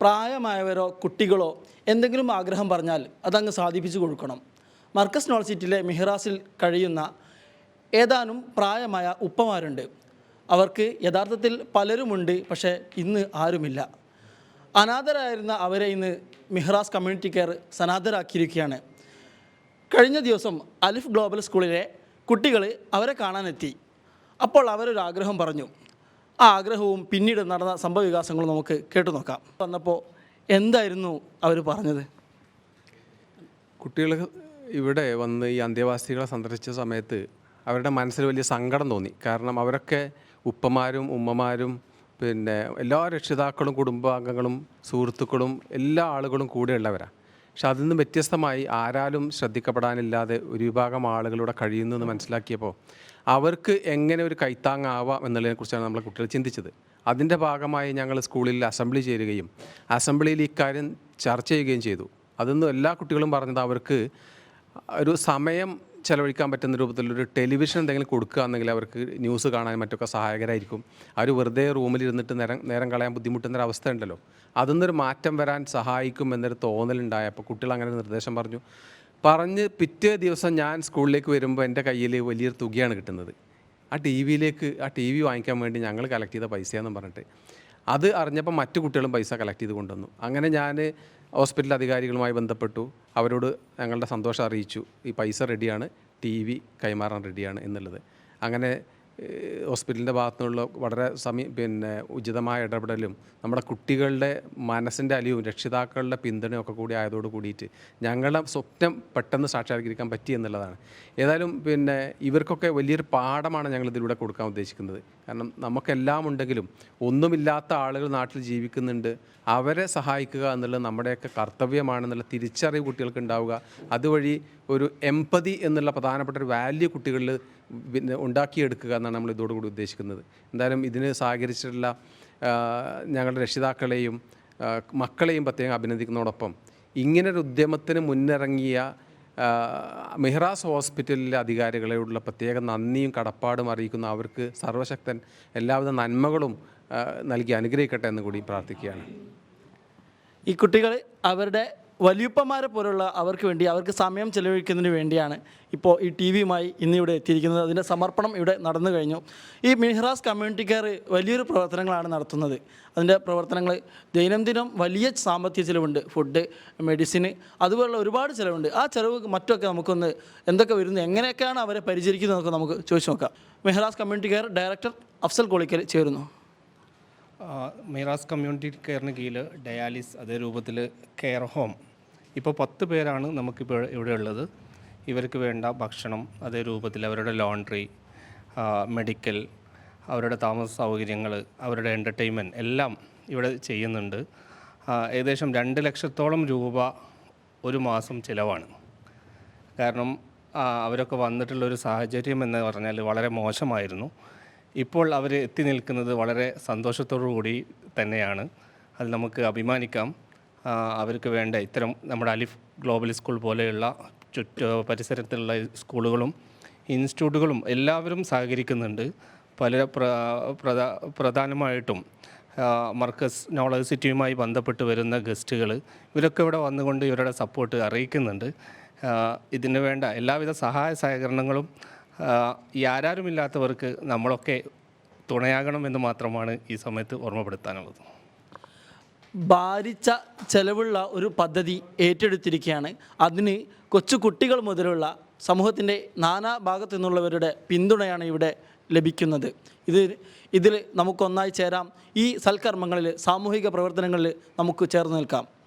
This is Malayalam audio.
പ്രായമായവരോ കുട്ടികളോ എന്തെങ്കിലും ആഗ്രഹം പറഞ്ഞാൽ അതങ്ങ് സാധിപ്പിച്ചു കൊടുക്കണം. മർക്കസ് യൂണിവേഴ്സിറ്റിയിലെ മിഹ്റാസിൽ കഴിയുന്ന ഏതാനും പ്രായമായ ഉപ്പമാരുണ്ട്. അവർക്ക് യഥാർത്ഥത്തിൽ പലരുമുണ്ട് പക്ഷേ ഇന്ന് ആരുമില്ല. അനാഥരായിരുന്ന അവരെ ഇന്ന് മിഹ്റാസ് കമ്മ്യൂണിറ്റി കെയർ സനാഥരാക്കിയിരിക്കുകയാണ് കഴിഞ്ഞ ദിവസം അലിഫ് ഗ്ലോബൽ സ്കൂളിലെ കുട്ടികൾ അവരെ കാണാനെത്തി. അപ്പോൾ അവരൊരാഗ്രഹം പറഞ്ഞു ആ ആഗ്രഹവും പിന്നീട് നടന്ന സംഭവ വികാസങ്ങളും നമുക്ക് കേട്ടു നോക്കാം. വന്നപ്പോൾ എന്തായിരുന്നു അവർ പറഞ്ഞത്? കുട്ടികൾ ഇവിടെ വന്ന് ഈ അന്ത്യവാസികളെ സന്ദർശിച്ച സമയത്ത് അവരുടെ മനസ്സിൽ വലിയ സങ്കടം തോന്നി. കാരണം അവരൊക്കെ ഉപ്പമാരും ഉമ്മമാരും പിന്നെ എല്ലാ രക്ഷിതാക്കളും കുടുംബാംഗങ്ങളും സുഹൃത്തുക്കളും എല്ലാ ആളുകളും കൂടെയുള്ളവരാണ് പക്ഷെ അതിൽ നിന്ന് വ്യത്യസ്തമായി ആരാലും ശ്രദ്ധിക്കപ്പെടാനില്ലാതെ ഒരു വിഭാഗം ആളുകളിവിടെ കഴിയുന്നു എന്ന് മനസ്സിലാക്കിയപ്പോൾ അവർക്ക് എങ്ങനെ ഒരു കൈത്താങ്ങാവാം എന്നുള്ളതിനെക്കുറിച്ചാണ് നമ്മളെ കുട്ടികൾ ചിന്തിച്ചത്. അതിന്റെ ഭാഗമായി ഞങ്ങൾ സ്കൂളിൽ അസംബ്ലി ചേരുകയും അസംബ്ലിയിൽ ഇക്കാര്യം ചർച്ച ചെയ്യുകയും ചെയ്തു. അതൊന്നും എല്ലാ കുട്ടികളും പറഞ്ഞത് അവർക്ക് ഒരു സമയം ചെലവഴിക്കാൻ പറ്റുന്ന രൂപത്തിലൊരു ടെലിവിഷൻ എന്തെങ്കിലും കൊടുക്കുക എന്നെങ്കിൽ അവർക്ക് ന്യൂസ് കാണാൻ മറ്റൊക്കെ സഹായകരായിരിക്കും. അവർ വെറുതെ റൂമിലിരുന്നിട്ട് നേരം നേരം കളയാൻ ബുദ്ധിമുട്ടുന്നൊരു അവസ്ഥ ഉണ്ടല്ലോ. അതൊന്നൊരു മാറ്റം വരാൻ സഹായിക്കും എന്നൊരു തോന്നലുണ്ടായപ്പോൾ കുട്ടികൾ അങ്ങനെ നിർദ്ദേശം പറഞ്ഞു. പറഞ്ഞ് പിറ്റേ ദിവസം ഞാൻ സ്കൂളിലേക്ക് വരുമ്പോൾ എന്റെ കയ്യിൽ വലിയൊരു തുകയാണ് കിട്ടുന്നത്. ആ ടി വിയിലേക്ക് ആ ടി വി വാങ്ങിക്കാൻ വേണ്ടി ഞങ്ങൾ കളക്ട് ചെയ്ത പൈസയാണെന്ന് പറഞ്ഞിട്ട്. അത് അറിഞ്ഞപ്പോൾ മറ്റു കുട്ടികളും പൈസ കളക്ട് ചെയ്ത് കൊണ്ടുവന്നു. അങ്ങനെ ഞാൻ ഹോസ്പിറ്റൽ അധികാരികളുമായി ബന്ധപ്പെട്ടു. അവരോട് ഞങ്ങളുടെ സന്തോഷം അറിയിച്ചു. ഈ പൈസ റെഡിയാണ് ടി വി കൈമാറാൻ റെഡിയാണ് എന്നുള്ളത്. അങ്ങനെ ഹോസ്പിറ്റലിന്റെ ഭാഗത്തു നിന്നുള്ള വളരെ സമീ പിന്നെ ഉചിതമായ ഇടപെടലും നമ്മുടെ കുട്ടികളുടെ മനസ്സിന്റെ അലിവും രക്ഷിതാക്കളുടെ പിന്തുണയും ഒക്കെ കൂടി ആയതോട് കൂടിയിട്ട് ഞങ്ങളുടെ സ്വപ്നം പെട്ടെന്ന് സാക്ഷാത്കരിക്കാൻ പറ്റി എന്നുള്ളതാണ്. ഏതായാലും പിന്നെ ഇവർക്കൊക്കെ വലിയൊരു പാഠമാണ് ഞങ്ങൾ ഇതിലൂടെ കൊടുക്കാൻ ഉദ്ദേശിക്കുന്നത്. കാരണം നമുക്കെല്ലാം ഉണ്ടെങ്കിലും ഒന്നുമില്ലാത്ത ആളുകൾ നാട്ടിൽ ജീവിക്കുന്നുണ്ട്. അവരെ സഹായിക്കുക എന്നുള്ളത് നമ്മുടെയൊക്കെ കർത്തവ്യമാണെന്നുള്ള തിരിച്ചറിവ് കുട്ടികൾക്ക് ഉണ്ടാവുക. അതുവഴി ഒരു എമ്പതി എന്നുള്ള പ്രധാനപ്പെട്ട ഒരു വാല്യൂ കുട്ടികളിൽ പിന്നെ ഉണ്ടാക്കിയെടുക്കുക എന്നാണ് നമ്മൾ ഇതോടുകൂടി ഉദ്ദേശിക്കുന്നത്. എന്തായാലും ഇതിന് സഹകരിച്ചിട്ടുള്ള ഞങ്ങളുടെ രക്ഷിതാക്കളെയും മക്കളെയും പ്രത്യേകം അഭിനന്ദിക്കുന്നതോടൊപ്പം ഇങ്ങനൊരു ഉദ്യമത്തിന് മുന്നിറങ്ങിയ മെഹ്റാസ് ഹോസ്പിറ്റലിലെ അധികാരികളോടുള്ള പ്രത്യേക നന്ദിയും കടപ്പാടും അറിയിക്കുന്ന അവർക്ക് സർവശക്തൻ എല്ലാവിധ നന്മകളും നൽകി അനുഗ്രഹിക്കട്ടെ എന്ന് കൂടി പ്രാർത്ഥിക്കുകയാണ്. ഈ കുട്ടികൾ അവരുടെ വലിയപ്പന്മാരെ പോലുള്ള അവർക്ക് വേണ്ടി അവർക്ക് സമയം ചെലവഴിക്കുന്നതിന് വേണ്ടിയാണ് ഇപ്പോൾ ഈ ടി വിയുമായി ഇന്നിവിടെ എത്തിയിരിക്കുന്നത്. അതിന്റെ സമർപ്പണം ഇവിടെ നടന്നു കഴിഞ്ഞു. ഈ മിഹ്റാസ് കമ്മ്യൂണിറ്റി കെയർ വലിയൊരു പ്രവർത്തനങ്ങളാണ് നടത്തുന്നത്. അതിന്റെ പ്രവർത്തനങ്ങൾ ദൈനംദിനം വലിയ സാമ്പത്തിക ചിലവുണ്ട്. ഫുഡ് മെഡിസിന് അതുപോലുള്ള ഒരുപാട് ചിലവുണ്ട്. ആ ചിലവ് മറ്റൊക്കെ നമുക്കൊന്ന് എന്തൊക്കെ വരുന്നു എങ്ങനെയൊക്കെയാണ് അവരെ പരിചരിക്കുന്നതൊക്കെ നമുക്ക് ചോദിച്ചു നോക്കാം. Mihraz community care director Afsal Kolikkal ചേരുന്നു. മിഹ്റാസ് കമ്മ്യൂണിറ്റി കെയറിന് കീഴിൽ ഡയാലിസ് അതേ രൂപത്തിൽ കെയർ ഹോം ഇപ്പോൾ പത്ത് പേരാണ് നമുക്കിപ്പോൾ ഇവിടെ ഉള്ളത്. ഇവർക്ക് വേണ്ട ഭക്ഷണം അതേ രൂപത്തിൽ അവരുടെ ലോണ്ട്രി മെഡിക്കൽ അവരുടെ താമസ സൗകര്യങ്ങൾ അവരുടെ എന്റർടൈൻമെന്റ് എല്ലാം ഇവിടെ ചെയ്യുന്നുണ്ട്. ഏകദേശം രണ്ട് ലക്ഷത്തോളം രൂപ ഒരു മാസം ചിലവാണ്. കാരണം അവരൊക്കെ വന്നിട്ടുള്ളൊരു സാഹചര്യം എന്ന് പറഞ്ഞാൽ വളരെ മോശമായിരുന്നു. ഇപ്പോൾ അവർ എത്തി നിൽക്കുന്നത് വളരെ സന്തോഷത്തോടു കൂടി തന്നെയാണ്. അത് നമുക്ക് അഭിമാനിക്കാം. അവർക്ക് വേണ്ട ഇത്തരം നമ്മുടെ അലിഫ് ഗ്ലോബൽ സ്കൂൾ പോലെയുള്ള ചുറ്റു പരിസരത്തുള്ള സ്കൂളുകളും ഇൻസ്റ്റിറ്റ്യൂട്ടുകളും എല്ലാവരും സഹകരിക്കുന്നുണ്ട്. പല പ്ര പ്രധാ പ്രധാനമായിട്ടും മർക്കസ് നോളജ് സിറ്റിയുമായി ബന്ധപ്പെട്ട് വരുന്ന ഗസ്റ്റുകൾ ഇവരൊക്കെ ഇവിടെ വന്നുകൊണ്ട് ഇവരുടെ സപ്പോർട്ട് അറിയിക്കുന്നുണ്ട്. ഇതിന് വേണ്ട എല്ലാവിധ സഹായ സഹകരണങ്ങളും ആരാരുമില്ലാത്തവർക്ക് നമ്മളൊക്കെ തുണയാകണമെന്ന് മാത്രമാണ് ഈ സമയത്ത് ഓർമ്മപ്പെടുത്താനുള്ളത്. ഭാരിച്ച ചെലവുള്ള ഒരു പദ്ധതി ഏറ്റെടുത്തിരിക്കുകയാണ്. അതിന് കൊച്ചു കുട്ടികൾ മുതലുള്ള സമൂഹത്തിന്റെ നാനാ ഭാഗത്തു നിന്നുള്ളവരുടെ പിന്തുണയാണ് ഇവിടെ ലഭിക്കുന്നത്. ഇത് ഇതിൽ നമുക്കൊന്നായി ചേരാം. ഈ സൽക്കർമ്മങ്ങളിൽ സാമൂഹിക പ്രവർത്തനങ്ങളിൽ നമുക്ക് ചേർന്ന് നിൽക്കാം.